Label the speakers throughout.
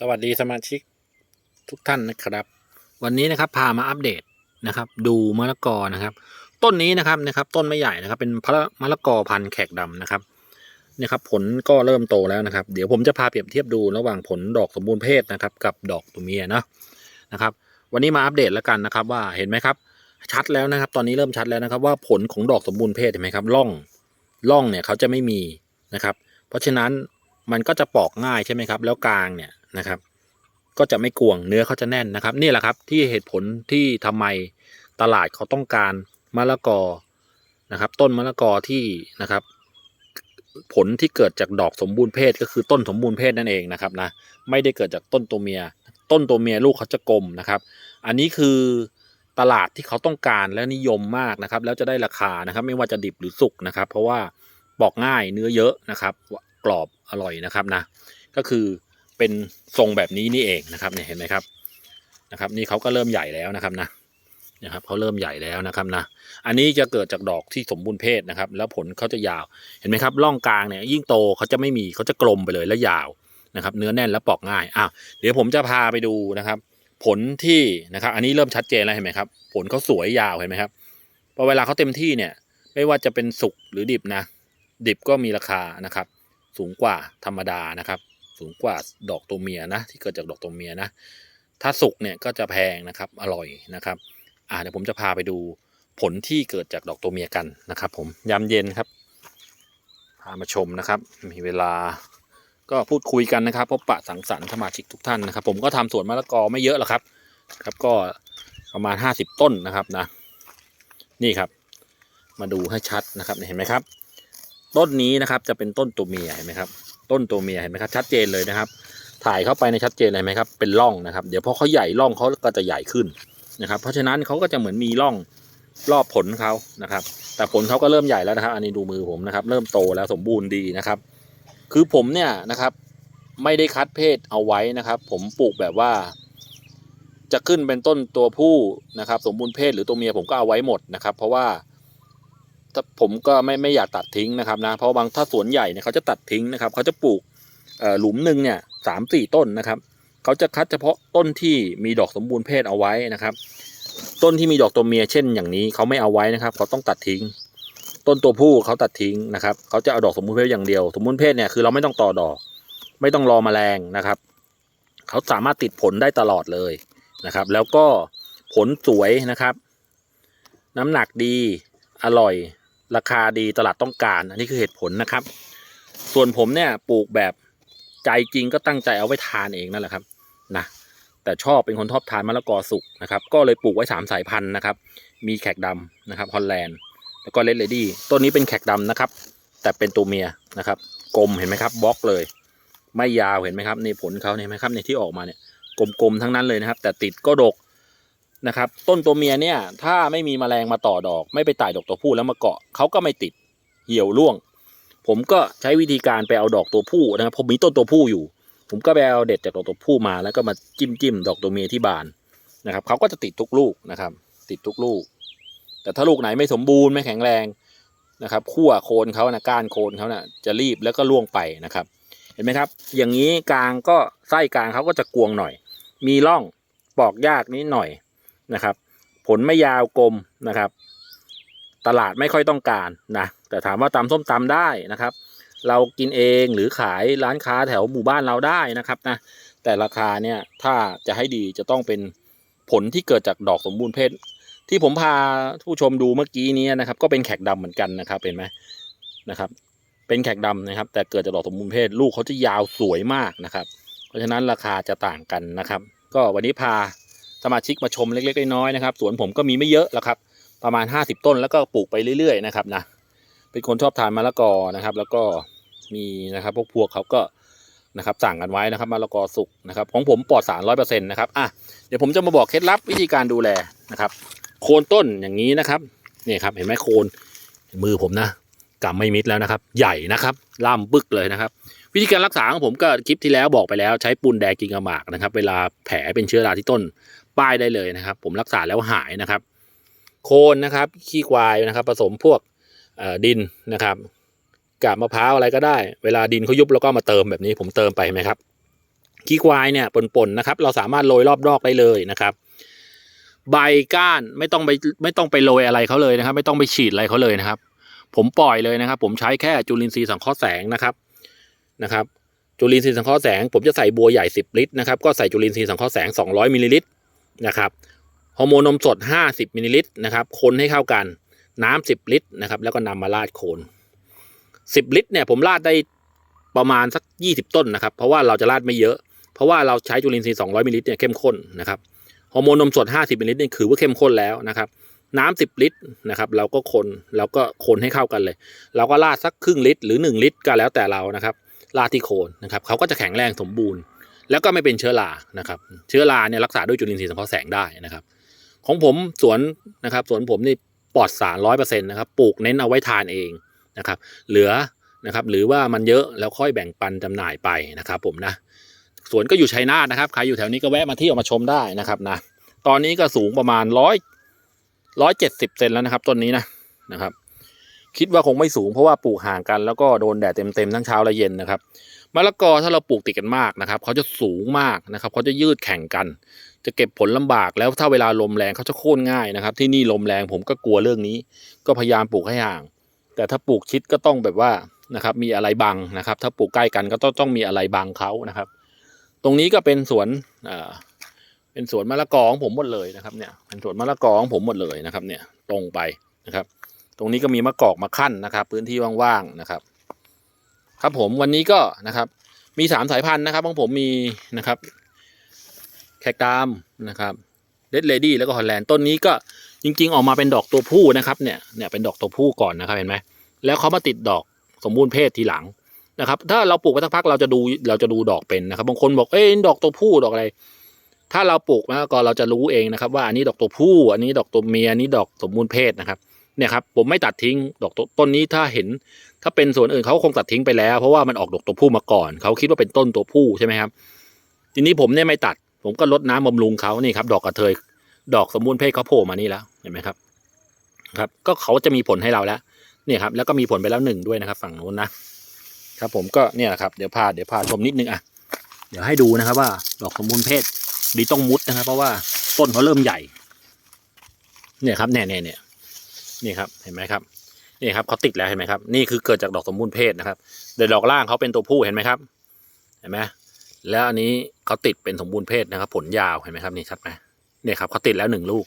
Speaker 1: สวัสดีสมาชิกทุกท่านนะครับ วันนี้นะครับพามาอัปเดตนะครับ ดูมะละกอนะครับ ต้นนี้นะครับนะครับ ต้นไม่ใหญ่นะครับ เป็นพระมะละกอพันธุ์แขกดำนะครับเนี่ยครับผลก็เริ่มโตแล้วนะครับ เดี๋ยวผมจะพาเปรียบเทียบดูระหว่างผลดอกสมบูรณ์เพศนะครับ กับดอกตัวเมียนะนะครับ วันนี้มาอัปเดตแล้วกันนะครับ ว่าเห็นไหมครับ ชัดแล้วนะครับ ตอนนี้เริ่มชัดแล้วนะครับ ว่าผลของดอกสมบูรณ์เพศเห็นไหมครับร่องร่องเนี่ยเขาจะไม่มีนะครับ เพราะฉะนั้นมันก็จะปอกง่ายใช่ไหมครับ แล้วกลางเนี่ย นะครับ ก็จะไม่กวงเนื้อเขาจะแน่นนะครับนี่แหละครับที่เหตุผลที่ทำไมตลาดเขาต้องการมะละกอนะครับ ต้นมะละกอที่นะครับ ผลที่เกิดจากดอกสมบูรณ์เพศก็คือต้นสมบูรณ์เพศนั่นเองนะครับนะไม่ได้เกิดจากต้นตัวเมีย ต้นตัวเมียลูกเขาจะกลมนะครับ อันนี้คือตลาดที่เขาต้องการและนิยมมากนะครับ แล้วจะได้ราคานะครับ ไม่ว่าจะดิบหรือสุกนะครับ เพราะว่าปอกง่ายเนื้อเยอะนะครับ กรอบอร่อยนะครับนะก็คือ เป็นทรงแบบนี้นี่เองนะครับเนี่ยเห็นไหมครับนะครับ นี่เขาก็เริ่มใหญ่แล้วนะครับนะนะครับเขาเริ่มใหญ่แล้วนะครับนะ อันนี้จะเกิดจากดอกที่สมบูรณ์เพศนะครับ แล้วผลเขาจะยาวเห็นไหมครับร่องกลางเนี่ยยิ่งโตเขาจะไม่มีเขาจะกลมไปเลยและยาวนะครับ เนื้อแน่นและปอกง่ายอ้าวเดี๋ยวผมจะพาไปดูนะครับ ผลที่นะครับ อันนี้เริ่มชัดเจนแล้วเห็นไหมครับ ผลเขาสวยยาวเห็นไหมครับพอเวลาเขาเต็มที่เนี่ย ไม่ว่าจะเป็นสุกหรือดิบนะ ดิบก็มีราคานะครับ สูงกว่าธรรมดานะครับ สูงกว่าดอกตัวเมียนะที่เกิดจากดอกตัวเมียนะ ถ้าสุกเนี่ยก็จะแพงนะครับอร่อยนะครับอ่าเดี๋ยวผมจะพาไปดูผลที่เกิดจากดอกตัวเมียกันนะครับ ผมยามเย็นครับพามาชมนะครับ มีเวลาก็พูดคุยกันนะครับพบปะสังสรรค์สมาชิกทุกท่านนะครับ ผมก็ทำสวนมะละกอไม่เยอะหรอกครับ ครับก็ประมาณห้าสิบต้นนะครับนะ นี่ครับ มาดูให้ชัดนะครับเห็นไหมครับ ต้นนี้นะครับจะเป็นต้นตัวเมียเห็นไหมครับ ต้นตัวเมียเห็นไหมครับชัดเจนเลยนะครับ ถ่ายเข้าไปในชัดเจนเลยไหมครับเป็นร่องนะครับ เดี๋ยวพอเขาใหญ่ร่องเขาก็จะใหญ่ขึ้นนะครับ เพราะฉะนั้นเขาก็จะเหมือนมีร่องรอบผลเขานะครับ แต่ผลเขาก็เริ่มใหญ่แล้วนะครับ อันนี้ดูมือผมนะครับ เริ่มโตแล้วสมบูรณ์ดีนะครับ คือผมเนี่ยนะครับ ไม่ได้คัดเพศเอาไว้นะครับ ผมปลูกแบบว่าจะขึ้นเป็นต้นตัวผู้นะครับ สมบูรณ์เพศหรือตัวเมียผมก็เอาไว้หมดนะครับ เพราะว่า ถ้าผมก็ไม่ไม่อยากตัดทิ้งนะครับนะเพราะบางถ้าสวนใหญ่เนี่ยเขาจะตัดทิ้งนะครับเขาจะปลูกเอ่อหลุมหนึ่งเนี่ยสามสี่ต้นนะครับเขาจะคัดเฉพาะต้นที่มีดอกสมบูรณ์เพศเอาไว้นะครับ ต้นที่มีดอกตัวเมียเช่นอย่างนี้เขาไม่เอาไว้นะครับเขาต้องตัดทิ้ง ต้นตัวผู้เขาตัดทิ้งนะครับเขาจะเอาดอกสมบูรณ์เพศอย่างเดียว สมบูรณ์เพศเนี่ยคือเราไม่ต้องต่อดอก ไม่ต้องรอแมลงนะครับเขาสามารถติดผลได้ตลอดเลยนะครับ แล้วก็ผลสวยนะครับ น้ำหนักดีอร่อย ราคาดีตลาดต้องการ อันนี้คือเหตุผลนะครับ ส่วนผมเนี่ยปลูกแบบใจจริงก็ตั้งใจเอาไว้ทานเองนั่นแหละครับนะแต่ชอบเป็นคนชอบทานมะละกอสุกนะครับ ก็เลยปลูกไว้สามสายพันธุ์นะครับ มีแขกดำนะครับฮอลแลนด์แล้วก็เลดเลดี้ต้นนี้เป็นแขกดำนะครับ แต่เป็นตัวเมียนะครับ กลมเห็นไหมครับบล็อกเลย ไม่ยาวเห็นไหมครับนี่ผลเขาเนี่ยเห็นไหมครับในที่ออกมาเนี่ยกลมๆทั้งนั้นเลยนะครับ แต่ติดก็ดก นะครับ ต้นตัวเมียเนี่ย ถ้าไม่มีแมลงมาต่อดอก ไม่ไปต่ายดอกตัวผู้แล้วมาเกาะเขาก็ไม่ติดเหี่ยวร่วง ผมก็ใช้วิธีการไปเอาดอกตัวผู้นะครับผมมีต้นตัวผู้อยู่ ผมก็ไปเอาเด็ดจากดอกตัวผู้มาแล้วก็มาจิ้มจิ้มดอกตัวเมียที่บานนะครับเขาก็จะติดทุกลูกนะครับ ติดทุกลูก แต่ถ้าลูกไหนไม่สมบูรณ์ไม่แข็งแรงนะครับขั้วโคนเขานะก้านโคนเขานะ่ะจะรีบแล้วก็ล่วงไปนะครับ เห็นไหมครับ อย่างนี้กลางก็ไส้กลางเขาก็จะกวงหน่อย มีร่องปอกยากนิดหน่อย นะครับ ผลไม่ยาวกลมนะครับ ตลาดไม่ค่อยต้องการนะแต่ถามว่าตำส้มตำได้นะครับ เรากินเองหรือขายร้านค้าแถวหมู่บ้านเราได้นะครับนะแต่ราคาเนี่ยถ้าจะให้ดีจะต้องเป็นผลที่เกิดจากดอกสมบูรณ์เพศที่ผมพาผู้ชมดูเมื่อกี้นี้นะครับ ก็เป็นแขกดำเหมือนกันนะครับเห็นไหมนะครับ เป็นแขกดำนะครับ แต่เกิดจากดอกสมบูรณ์เพศลูกเขาจะยาวสวยมากนะครับ เพราะฉะนั้นราคาจะต่างกันนะครับ ก็วันนี้พา สมาชิกมาชมเล็กๆน้อยๆนะครับสวนผมก็มีไม่เยอะแล้วครับ ประมาณ 50 ต้นแล้วก็ปลูกไปเรื่อยๆนะครับนะเป็นคนชอบทานมะละกอนะครับ แล้วก็มีนะครับพวกพวกเขาก็นะครับสั่งกันไว้นะครับมะละกอสุกนะครับของผมปลอดสารร้อยเปอร์เซ็นต์นะครับอะเดี๋ยวผมจะมาบอกเคล็ดลับวิธีการดูแลนะครับ โคนต้นอย่างนี้นะครับนี่ครับเห็นไหมโคนมือผมนะกำไม่มิดแล้วนะครับ ใหญ่นะครับล่าบึกเลยนะครับ วิธีการรักษาของผมก็คลิปที่แล้วบอกไปแล้วใช้ปูนแดงกินกระหมากนะครับ เวลาแผลเป็นเชื้อราที่ต้น ป้ายได้เลยนะครับ ผมรักษาแล้วหายนะครับ โคนนะครับขี้ควายนะครับ ผสมพวกดินนะครับกาบมะพร้าวอะไรก็ได้ เวลาดินเขายุบแล้วก็มาเติมแบบนี้ผมเติมไปไหมครับขี้ควายเนี่ยปนๆนะครับ เราสามารถโรยรอบดอกได้เลยนะครับใบก้านไม่ต้องไปไม่ต้องไปโรยอะไรเขาเลยนะครับ ไม่ต้องไปฉีดอะไรเขาเลยนะครับ ผมปล่อยเลยนะครับ ผมใช้แค่จุลินทรีย์สังเคราะห์แสงนะครับนะครับ จุลินทรีย์สังเคราะห์แสง ผมจะใส่บัวใหญ่ 10 ลิตรนะครับก็ใส่จุลินทรีย์สังเคราะห์แสง 200มิลลิลิตร นะครับฮอร์โมนนมสด 50มิลลิลิตรนะครับคนให้เข้ากันน้ำ10 ลิตรนะครับแล้วก็นำมาราดโคน 10 ลิตรเนี่ยผมราดได้ประมาณสัก 20 ต้นนะครับ เพราะว่าเราจะราดไม่เยอะ เพราะว่าเราใช้จุลินทรีย์200มิลลิลิตรเนี่ยเข้มข้นนะครับฮอร์โมนนมสด 50มิลลิลิตรเนี่ยคือว่าเข้มข้นแล้วนะครับน้ำ10 ลิตรนะครับเราก็คนเราก็คนให้เข้ากันเลย เราก็ราดสักครึ่งลิตรหรือ 1 ลิตรก็แล้วแต่เรานะครับราดที่โคนนะครับเขาก็จะแข็งแรงสมบูรณ์ แล้วก็ไม่เป็นเชื้อรานะครับ เชื้อราเนี่ยรักษาด้วยจุลินทรีย์สังเคราะห์แสงได้นะครับ ของผมสวนนะครับสวนผมนี่ปลอดสารร้อยเปอร์เซ็นต์นะครับ ปลูกเน้นเอาไว้ทานเองนะครับ เหลือนะครับ หรือว่ามันเยอะแล้วค่อยแบ่งปันจำหน่ายไปนะครับ ผมนะสวนก็อยู่ชัยนาทนะครับ ใครอยู่แถวนี้ก็แวะมาที่ยวมาชมได้นะครับนะ ตอนนี้ก็สูงประมาณร้อยร้อยเจ็ดสิบเซนแล้วนะครับต้นนี้นะนะครับ คิดว่าคงไม่สูงเพราะว่าปลูกห่างกันแล้วก็โดนแดดเต็มๆทั้งเช้าและเย็นนะครับมะละกอถ้าเราปลูกติดกันมากนะครับเขาจะสูงมากนะครับเขาจะยืดแข่งกัน จะเก็บผลลำบากแล้วถ้าเวลาลมแรงเขาจะโค่นง่ายนะครับ ที่นี่ลมแรงผมก็กลัวเรื่องนี้ ก็พยายามปลูกให้ห่าง แต่ถ้าปลูกชิดก็ต้องแบบว่านะครับมีอะไรบังนะครับ ถ้าปลูกใกล้กันก็ต้องต้องมีอะไรบังเขานะครับ ตรงนี้ก็เป็นสวนอ่าเป็นสวนมะละกอของผมหมดเลยนะครับเนี่ยเป็นสวนมะละกอของผมหมดเลยนะครับเนี่ยตรงไปนะครับ รงนี้ก็มีมะกอกมาขั้นนะครับ พื้นที่ว่างๆนะครับ ครับผมวันนี้ก็นะครับ มีสามสายพันธุ์นะครับของผมมีนะครับ แขกดามนะครับเ d ดเลดี้แล้วก็ฮอลแลนด์ต้นนี้ก็จริง ๆ ออกมาเป็นดอกตัวผู้นะครับเนี่ยเนี่ยเป็นดอกตัวผู้ก่อนนะครับเห็นไหมแล้วเขามาติดดอกสมบูรณ์เพศทีหลังนะครับ ถ้าเราปลูกไปสักพักเราจะดูเราจะดูดอกเป็นนะครับ บางคนบอกเอ้ยดอกตัวผู้ดอกอะไร ถ้าเราปลูกมะละกอเราจะรู้เองนะครับ ว่าอันนี้ดอกตัวผู้ อันนี้ดอกตัวเมียอันนี้ดอกสมบูรณ์เพศนะครับ เนี่ยครับผมไม่ตัดทิ้งดอกต้นนี้ถ้าเห็น ถ้าเป็นส่วนอื่นเขาคงตัดทิ้งไปแล้ว เพราะว่ามันออกดอกตัวผู้มาก่อน เขาคิดว่าเป็นต้นตัวผู้ใช่ไหมครับ ทีนี้ผมเนี่ยไม่ตัด ผมก็ลดน้ำบำรุงเขานี่ครับ ดอกกระเทย ดอกสมบูรณ์เพศเขาโผล่มานี่แล้วเห็นไหมครับ ครับ ก็เขาจะมีผลให้เราแล้วเนี่ยครับ แล้วก็มีผลไปแล้วหนึ่งด้วยนะครับ ฝั่งนู้นนะครับ ผมก็เนี่ยแหละครับเดี๋ยวพาเดี๋ยวพาชมนิดนึงอะเดี๋ยวให้ดูนะครับว่า ดอกสมบูรณ์เพศดีต้องมุดนะครับ เพราะว่าต้นเขาเริ่มใหญ่ เนี่ยครับเนี่ยเนี่ยเนี่ย นี่ครับเห็นไหมครับนี่ครับเขาติดแล้วเห็นไหมครับนี่คือเกิดจากดอกสมบูรณ์เพศนะครับโดยดอกล่างเขาเป็นตัวผู้เห็นไหมครับ เห็นไหมแล้วอันนี้เขาติดเป็นสมบูรณ์เพศนะครับ ผลยาวเห็นไหมครับนี่ชัดไหมเนี่ยครับเขาติดแล้วหนึ่งลูก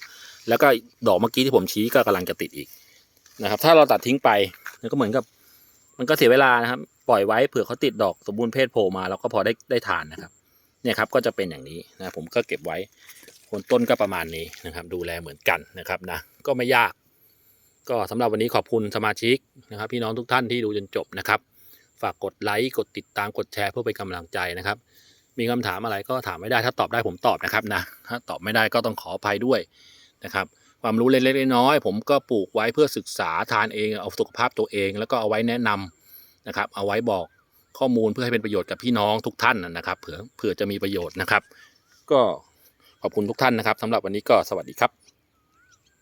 Speaker 1: แล้วก็ดอกเมื่อกี้ที่ผมชี้ก็กำลังจะติดอีกนะครับ ถ้าเราตัดทิ้งไปมันก็เหมือนกับ มันก็เสียเวลานะครับ ปล่อยไว้เผื่อเขาติดดอกสมบูรณ์เพศโผล่มาเราก็พอได้ได้ทานนะครับ เนี่ยครับก็จะเป็นอย่างนี้นะผมก็เก็บไว้คนต้นก็ประมาณนี้นะครับ ดูแลเหมือนกันนะครับนะก็ไม่ยาก ก็สำหรับวันนี้ขอบคุณสมาชิกนะครับ พี่น้องทุกท่านที่ดูจนจบนะครับ ฝากกดไลค์กดติดตามกดแชร์เพื่อเป็นกำลังใจนะครับ มีคำถามอะไรก็ถามไม่ได้ถ้าตอบได้ผมตอบนะครับนะถ้าตอบไม่ได้ก็ต้องขออภัยด้วยนะครับความรู้เล็กๆน้อยๆผมก็ปลูกไว้เพื่อศึกษาทานเองเอาสุขภาพตัวเอง แล้วก็เอาไว้แนะนำนะครับ เอาไว้บอกข้อมูลเพื่อให้เป็นประโยชน์กับพี่น้องทุกท่านนะครับเผื่อเผื่อจะมีประโยชน์นะครับ ก็ขอบคุณทุกท่านนะครับสำหรับวันนี้ก็สวัสดีครับ